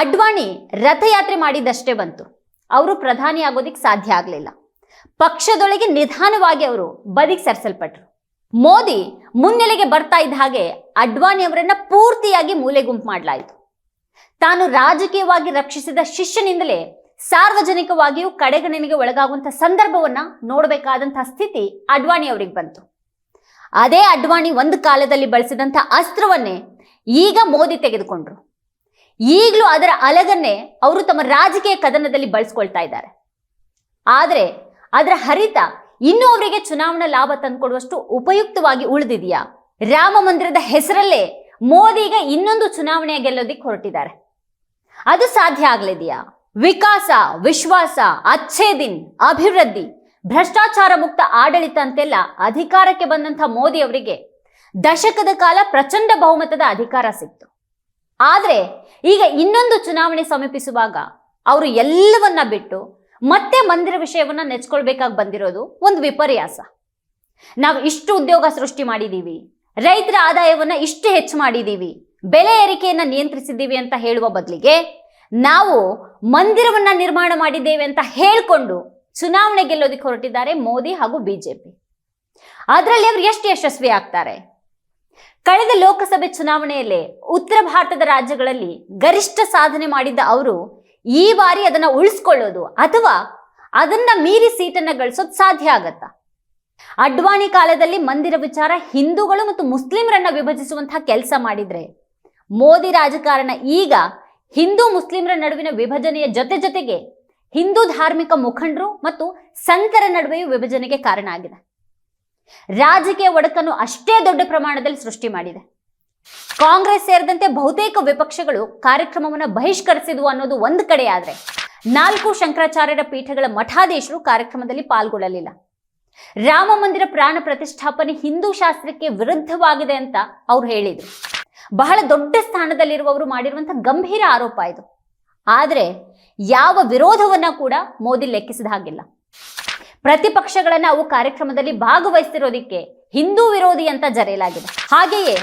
ಅಡ್ವಾಣಿ ರಥಯಾತ್ರೆ ಮಾಡಿದ್ದಷ್ಟೇ ಬಂತು. ಅವರು ಪ್ರಧಾನಿ ಆಗೋದಿಕ್ ಸಾಧ್ಯ ಆಗಲಿಲ್ಲ. ಪಕ್ಷದೊಳಗೆ ನಿಧಾನವಾಗಿ ಅವರು ಬದಿಗೆ ಸರಿಸಲ್ಪಟ್ರು. ಮೋದಿ ಮುನ್ನೆಲೆಗೆ ಬರ್ತಾ ಇದ್ದ ಹಾಗೆ ಅಡ್ವಾಣಿ ಅವರನ್ನ ಪೂರ್ತಿಯಾಗಿ ಮೂಲೆ ಗುಂಪು ಮಾಡಲಾಯಿತು. ತಾನು ರಾಜಕೀಯವಾಗಿ ರಕ್ಷಿಸಿದ ಶಿಷ್ಯನಿಂದಲೇ ಸಾರ್ವಜನಿಕವಾಗಿಯೂ ಕಡೆಗಣನೆಗೆ ಒಳಗಾಗುವಂಥ ಸಂದರ್ಭವನ್ನ ನೋಡಬೇಕಾದಂಥ ಸ್ಥಿತಿ ಅಡ್ವಾಣಿ ಅವರಿಗೆ ಬಂತು. ಅದೇ ಅಡ್ವಾಣಿ ಒಂದು ಕಾಲದಲ್ಲಿ ಬಳಸಿದಂಥ ಅಸ್ತ್ರವನ್ನೇ ಈಗ ಮೋದಿ ತೆಗೆದುಕೊಂಡ್ರು. ಈಗಲೂ ಅದರ ಅಲಗನ್ನೇ ಅವರು ತಮ್ಮ ರಾಜಕೀಯ ಕದನದಲ್ಲಿ ಬಳಸ್ಕೊಳ್ತಾ ಇದ್ದಾರೆ. ಆದರೆ ಅದರ ಹರಿತ ಇನ್ನೂ ಅವರಿಗೆ ಚುನಾವಣಾ ಲಾಭ ತಂದುಕೊಡುವಷ್ಟು ಉಪಯುಕ್ತವಾಗಿ ಉಳಿದಿದೆಯಾ? ರಾಮ ಮಂದಿರದ ಹೆಸರಲ್ಲೇ ಮೋದಿಗ ಇನ್ನೊಂದು ಚುನಾವಣೆಯ ಗೆಲ್ಲೋದಿಕ್ಕೆ ಹೊರಟಿದ್ದಾರೆ. ಅದು ಸಾಧ್ಯ ಆಗ್ಲಿದೆಯಾ? ವಿಕಾಸ, ವಿಶ್ವಾಸ ಅಚ್ಛೇ ದಿನ್ ಅಭಿವೃದ್ಧಿ, ಭ್ರಷ್ಟಾಚಾರ ಮುಕ್ತ ಆಡಳಿತ ಅಂತೆಲ್ಲ ಅಧಿಕಾರಕ್ಕೆ ಬಂದಂಥ ಮೋದಿ ಅವರಿಗೆ ದಶಕದ ಕಾಲ ಪ್ರಚಂಡ ಬಹುಮತದ ಅಧಿಕಾರ ಸಿಕ್ತು. ಆದರೆ ಈಗ ಇನ್ನೊಂದು ಚುನಾವಣೆ ಸಮೀಪಿಸುವಾಗ ಅವರು ಎಲ್ಲವನ್ನ ಬಿಟ್ಟು ಮತ್ತೆ ಮಂದಿರ ವಿಷಯವನ್ನ ನೆಚ್ಕೊಳ್ಬೇಕಾಗಿ ಬಂದಿರೋದು ಒಂದು ವಿಪರ್ಯಾಸ. ನಾವು ಇಷ್ಟು ಉದ್ಯೋಗ ಸೃಷ್ಟಿ ಮಾಡಿದ್ದೀವಿ ರೈತರ ಆದಾಯವನ್ನ ಇಷ್ಟು ಹೆಚ್ಚು ಮಾಡಿದ್ದೀವಿ ಬೆಲೆ ಏರಿಕೆಯನ್ನು ನಿಯಂತ್ರಿಸಿದ್ದೀವಿ ಅಂತ ಹೇಳುವ ಬದಲಿಗೆ ನಾವು ಮಂದಿರವನ್ನು ನಿರ್ಮಾಣ ಮಾಡಿದ್ದೇವೆ ಅಂತ ಹೇಳಿಕೊಂಡು ಚುನಾವಣೆ ಗೆಲ್ಲೋದಕ್ಕೆ ಹೊರಟಿದ್ದಾರೆ ಮೋದಿ ಹಾಗೂ ಬಿಜೆಪಿ. ಅದರಲ್ಲಿ ಅವರು ಎಷ್ಟು ಯಶಸ್ವಿ ಆಗ್ತಾರೆ? ಕಳೆದ ಲೋಕಸಭೆ ಚುನಾವಣೆಯಲ್ಲಿ ಉತ್ತರ ಭಾರತದ ರಾಜ್ಯಗಳಲ್ಲಿ ಗರಿಷ್ಠ ಸಾಧನೆ ಮಾಡಿದ್ದ ಅವರು ಈ ಬಾರಿ ಅದನ್ನ ಉಳಿಸ್ಕೊಳ್ಳೋದು ಅಥವಾ ಅದನ್ನ ಮೀರಿ ಸೀಟನ್ನ ಗಳಿಸೋದು ಸಾಧ್ಯ ಆಗತ್ತಾ? ಅಡ್ವಾಣಿ ಕಾಲದಲ್ಲಿ ಮಂದಿರ ವಿಚಾರ, ಹಿಂದೂಗಳು ಮತ್ತು ಮುಸ್ಲಿಮರನ್ನ ವಿಭಜಿಸುವಂತಹ ಕೆಲಸ ಮಾಡಿದ್ರೆ ಮೋದಿ ರಾಜಕಾರಣ ಈಗ ಹಿಂದೂ ಮುಸ್ಲಿಮರ ನಡುವಿನ ವಿಭಜನೆಯ ಜೊತೆ ಜೊತೆಗೆ ಹಿಂದೂ ಧಾರ್ಮಿಕ ಮುಖಂಡರು ಮತ್ತು ಸಂತರ ನಡುವೆಯೂ ವಿಭಜನೆಗೆ ಕಾರಣ ಆಗಿದೆ. ರಾಜಕೀಯ ಒಡಕನ್ನು ಅಷ್ಟೇ ದೊಡ್ಡ ಪ್ರಮಾಣದಲ್ಲಿ ಸೃಷ್ಟಿ ಮಾಡಿದೆ. ಕಾಂಗ್ರೆಸ್ ಸೇರಿದಂತೆ ಬಹುತೇಕ ವಿಪಕ್ಷಗಳು ಕಾರ್ಯಕ್ರಮವನ್ನು ಬಹಿಷ್ಕರಿಸಿದ್ವು ಅನ್ನೋದು ಒಂದು ಕಡೆ ಆದರೆ ನಾಲ್ಕು ಶಂಕರಾಚಾರ್ಯರ ಪೀಠಗಳ ಮಠಾಧೀಶರು ಕಾರ್ಯಕ್ರಮದಲ್ಲಿ ಪಾಲ್ಗೊಳ್ಳಲಿಲ್ಲ. ರಾಮ ಮಂದಿರ ಪ್ರಾಣ ಪ್ರತಿಷ್ಠಾಪನೆ ಹಿಂದೂ ಶಾಸ್ತ್ರಕ್ಕೆ ವಿರುದ್ಧವಾಗಿದೆ ಅಂತ ಅವ್ರು ಹೇಳಿದರು. ಬಹಳ ದೊಡ್ಡ ಸ್ಥಾನದಲ್ಲಿರುವವರು ಮಾಡಿರುವಂತಹ ಗಂಭೀರ ಆರೋಪ ಇದು. ಆದರೆ ಯಾವ ವಿರೋಧವನ್ನ ಕೂಡ ಮೋದಿ ಲೆಕ್ಕಿಸಿದ ಹಾಗಿಲ್ಲ. ಪ್ರತಿಪಕ್ಷಗಳನ್ನ ಅವು ಕಾರ್ಯಕ್ರಮದಲ್ಲಿ ಭಾಗವಹಿಸ್ತಿರೋದಿಕ್ಕೆ ಹಿಂದೂ ವಿರೋಧಿ ಅಂತ ಜರೆಯಲಾಗಿದೆ. ಹಾಗೆಯೇ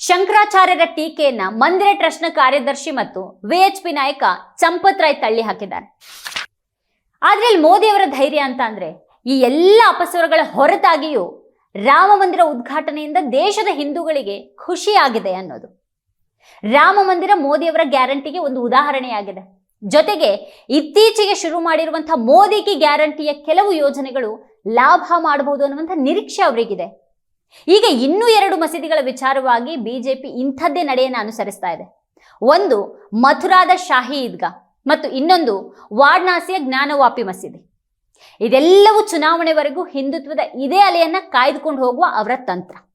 ಶಂಕರಾಚಾರ್ಯರ ಟೀಕೆಯನ್ನ ಮಂದಿರ ಟ್ರಸ್ಟ್ನ ಕಾರ್ಯದರ್ಶಿ ಮತ್ತು ವಿಎಚ್ಪಿ ನಾಯಕ ಚಂಪತ್ ರಾಯ್ ತಳ್ಳಿ ಹಾಕಿದ್ದಾರೆ. ಆದ್ರೆ ಇಲ್ಲಿ ಮೋದಿ ಅವರ ಧೈರ್ಯ ಅಂತ ಅಂದ್ರೆ ಈ ಎಲ್ಲ ಅಪಸ್ವರಗಳ ಹೊರತಾಗಿಯೂ ರಾಮ ಮಂದಿರ ಉದ್ಘಾಟನೆಯಿಂದ ದೇಶದ ಹಿಂದೂಗಳಿಗೆ ಖುಷಿಯಾಗಿದೆ ಅನ್ನೋದು. ರಾಮ ಮಂದಿರ ಮೋದಿಯವರ ಗ್ಯಾರಂಟಿಗೆ ಒಂದು ಉದಾಹರಣೆಯಾಗಿದೆ. ಜೊತೆಗೆ ಇತ್ತೀಚೆಗೆ ಶುರು ಮಾಡಿರುವಂತಹ ಮೋದಿ ಕಿ ಗ್ಯಾರಂಟಿಯ ಕೆಲವು ಯೋಜನೆಗಳು ಲಾಭ ಮಾಡಬಹುದು ಅನ್ನುವಂಥ ನಿರೀಕ್ಷೆ ಅವರಿಗಿದೆ. ಈಗ ಇನ್ನೂ ಎರಡು ಮಸೀದಿಗಳ ವಿಚಾರವಾಗಿ ಬಿಜೆಪಿ ಇಂಥದ್ದೇ ನಡೆಯನ್ನು ಅನುಸರಿಸ್ತಾ ಇದೆ. ಒಂದು ಮಥುರಾದ ಶಾಹಿ ಈದ್ಗಾ ಮತ್ತು ಇನ್ನೊಂದು ವಾರಣಾಸಿಯ ಜ್ಞಾನವಾಪಿ ಮಸೀದಿ. ಇದೆಲ್ಲವೂ ಚುನಾವಣೆವರೆಗೂ ಹಿಂದುತ್ವದ ಇದೇ ಅಲೆಯನ್ನ ಕಾಯ್ದುಕೊಂಡು ಹೋಗುವ ಅವರ ತಂತ್ರ.